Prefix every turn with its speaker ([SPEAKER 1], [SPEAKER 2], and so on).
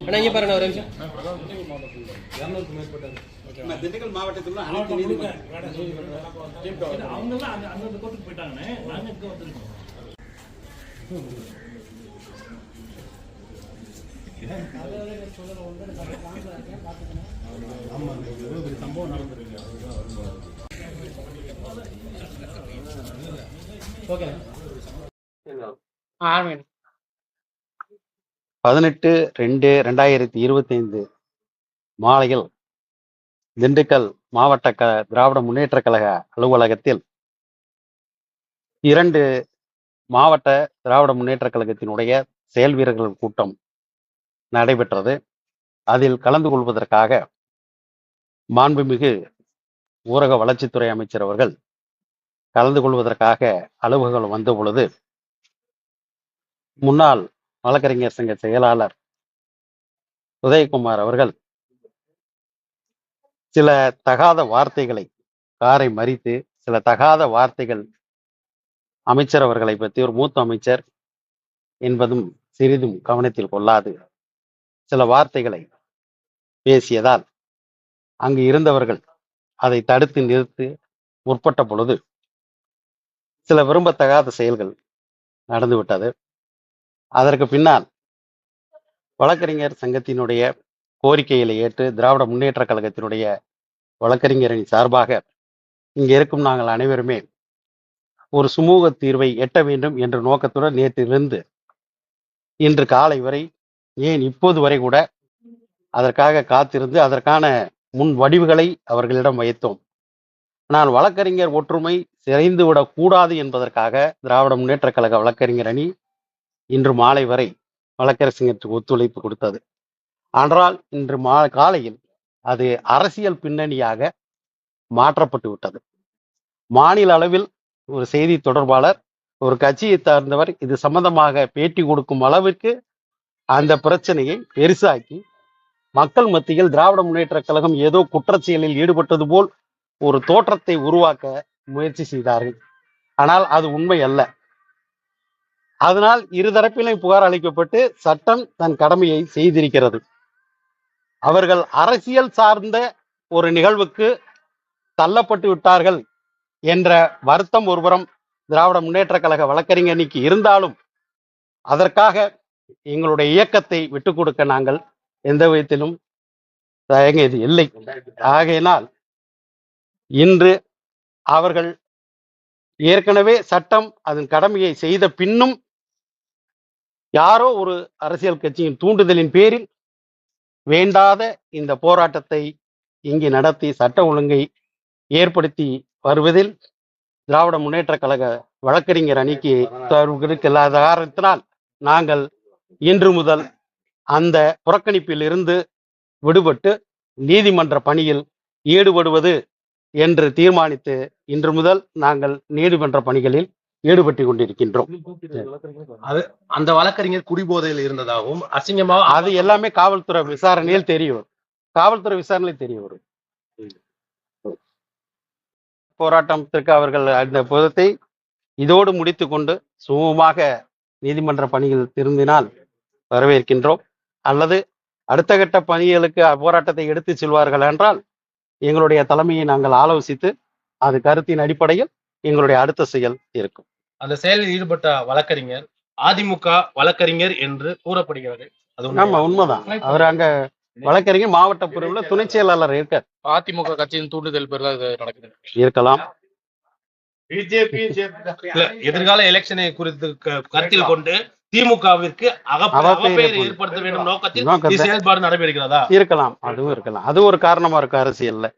[SPEAKER 1] அண்ணா இங்கே பாருங்க ஒரு நிமிஷம்.
[SPEAKER 2] திண்டுக்கல் மாவட்டத்தில் அனைத்து நீதிமன்றம்
[SPEAKER 3] அவங்கெல்லாம் அந்த கோர்ட்டுக்கு போயிட்டாங்கண்ணே. நாங்க இங்க வந்திருக்கோம்?
[SPEAKER 1] ஓகே
[SPEAKER 2] பதினெட்டு ரெண்டு ரெண்டாயிரத்தி இருபத்தி ஐந்து மாலையில் திண்டுக்கல் மாவட்ட க திராவிட முன்னேற்ற கழக அலுவலகத்தில் இரண்டு மாவட்ட திராவிட முன்னேற்ற கழகத்தினுடைய செயல் வீரர்கள் கூட்டம் நடைபெற்றது. அதில் கலந்து கொள்வதற்காக மாண்புமிகு ஊரக வளர்ச்சித்துறை அமைச்சர் அவர்கள் கலந்து கொள்வதற்காக அலுவலகம் வந்த பொழுது முன்னாள் வழக்கறிஞர் சங்க செயலாளர் உதயகுமார் அவர்கள் சில தகாத வார்த்தைகளை காரை மறித்து சில தகாத வார்த்தைகள் அமைச்சர் அவர்களை பற்றி ஒரு மூத்த அமைச்சர் என்பதும் சிறிதும் கவனத்தில் கொள்ளாது. சில வார்த்தைகளை பேசியதால் அங்கு இருந்தவர்கள் அதை தடுத்து நிறுத்து முற்பட்ட பொழுது சில விரும்பத்தகாத செயல்கள் நடந்துவிட்டது அதற்கு பின்னால் வழக்கறிஞர் சங்கத்தினுடைய கோரிக்கைகளை ஏற்று திராவிட முன்னேற்ற கழகத்தினுடைய வழக்கறிஞரின் சார்பாக இங்கே இருக்கும் நாங்கள் அனைவருமே ஒரு சுமூக தீர்வை எட்ட வேண்டும் என்ற நோக்கத்துடன் நேற்றிலிருந்து இன்று காலை வரை ஏன் இப்போது வரை கூட அதற்காக காத்திருந்து அதற்கான முன் வடிவுகளை அவர்களிடம் வைத்தோம். ஆனால் வழக்கறிஞர் ஒற்றுமை சிறைந்து விடக்கூடாது என்பதற்காக திராவிட முன்னேற்ற கழக வழக்கறிஞர் அணி இன்று மாலை வரை வழக்கரசிஞருக்கு ஒத்துழைப்பு கொடுத்தது. ஆனால் இன்று மா காலையில் அது அரசியல் பின்னணியாக மாற்றப்பட்டு விட்டது. மாநில அளவில் ஒரு செய்தி தொடர்பாளர் ஒரு கட்சியை சார்ந்தவர் இது சம்பந்தமாக பேட்டி கொடுக்கும் அளவிற்கு அந்த பிரச்சனையை பெருசாக்கி மக்கள் மத்தியில் திராவிட முன்னேற்ற கழகம் ஏதோ குற்றச்செயலில் ஈடுபட்டது போல் ஒரு தோற்றத்தை உருவாக்க முயற்சி செய்தார்கள். ஆனால் அது உண்மை அல்ல. அதனால் இருதரப்பிலும் புகார் அளிக்கப்பட்டு சட்டம் தன் கடமையை செய்திருக்கிறது. அவர்கள் அரசியல் சார்ந்த ஒரு நிகழ்வுக்கு தள்ளப்பட்டு விட்டார்கள் என்ற வருத்தம் ஒருபுறம் திராவிட முன்னேற்ற கழக வழக்கறிஞர் அணிக்கு இருந்தாலும் அதற்காக எங்களுடைய இயக்கத்தை விட்டுக் கொடுக்க நாங்கள் எந்த விதத்திலும் தயங்கியது இல்லை. ஆகையினால் இன்று அவர்கள் ஏற்கனவே சட்டம் அதன் கடமையை செய்த பின்னும் யாரோ ஒரு அரசியல் கட்சியின் தூண்டுதலின் பேரில் வேண்டாத இந்த போராட்டத்தை இங்கு நடத்தி சட்ட ஒழுங்கை ஏற்படுத்தி வருவதில் திராவிட முன்னேற்ற கழக வழக்கறிஞர் அணிக்கு இல்லாத காரணத்தினால் நாங்கள் இன்று முதல் அந்த புறக்கணிப்பில் இருந்து விடுபட்டு நீதிமன்ற பணியில் ஈடுபடுவது என்று தீர்மானித்து இன்று முதல் நாங்கள் நீதிமன்ற பணிகளில் ஈடுபட்டு கொண்டிருக்கின்றோம்.
[SPEAKER 1] அந்த வழக்கறிஞர் குடிபோதையில் இருந்ததாகவும் அசிங்கமா
[SPEAKER 2] அது எல்லாமே காவல்துறை விசாரணையில் தெரிய வரும். காவல்துறை விசாரணையில் தெரிய வரும். போராட்டத்திற்கு அவர்கள் அந்த புதத்தை இதோடு முடித்துக்கொண்டு சுமூகமாக நீதிமன்ற பணிகள் திரும்பினால் வரவேற்கின்றோம். அல்லது அடுத்த கட்ட பணிகளுக்கு போராட்டத்தை எடுத்து செல்வார்கள் என்றால் எங்களுடைய தலைமையை நாங்கள் ஆலோசித்து அது கருத்தின் அடிப்படையில் எங்களுடைய அடுத்த செயல் இருக்கும்.
[SPEAKER 1] அந்த செயலில் ஈடுபட்ட வழக்கறிஞர் அதிமுக வழக்கறிஞர் என்று கூறப்படுகிறது. அது?
[SPEAKER 2] ஆமா உண்மைதான். அவர் அங்க வழக்கறிஞர் மாவட்ட பிரிவுல துணை செயலாளர் இருக்கார்.
[SPEAKER 4] அதிமுக கட்சியின் தூண்டுதல் பேர்ல இது நடக்குது.
[SPEAKER 2] இருக்கலாம்.
[SPEAKER 1] இல்ல, எதிர்கால எலெக்ஷனை குறித்து கருத்தில் கொண்டு திமுகவிற்கு
[SPEAKER 2] அவப்பெயர்
[SPEAKER 1] ஏற்படுத்த- வேண்டும் நோக்கத்தில்
[SPEAKER 2] நோக்கத்தை-
[SPEAKER 1] செயல்பாடு நடைபெறுகிறதா?
[SPEAKER 2] இருக்கலாம் அதுவும் இருக்கலாம் அது ஒரு காரணமா இருக்கு அரசியல்ல.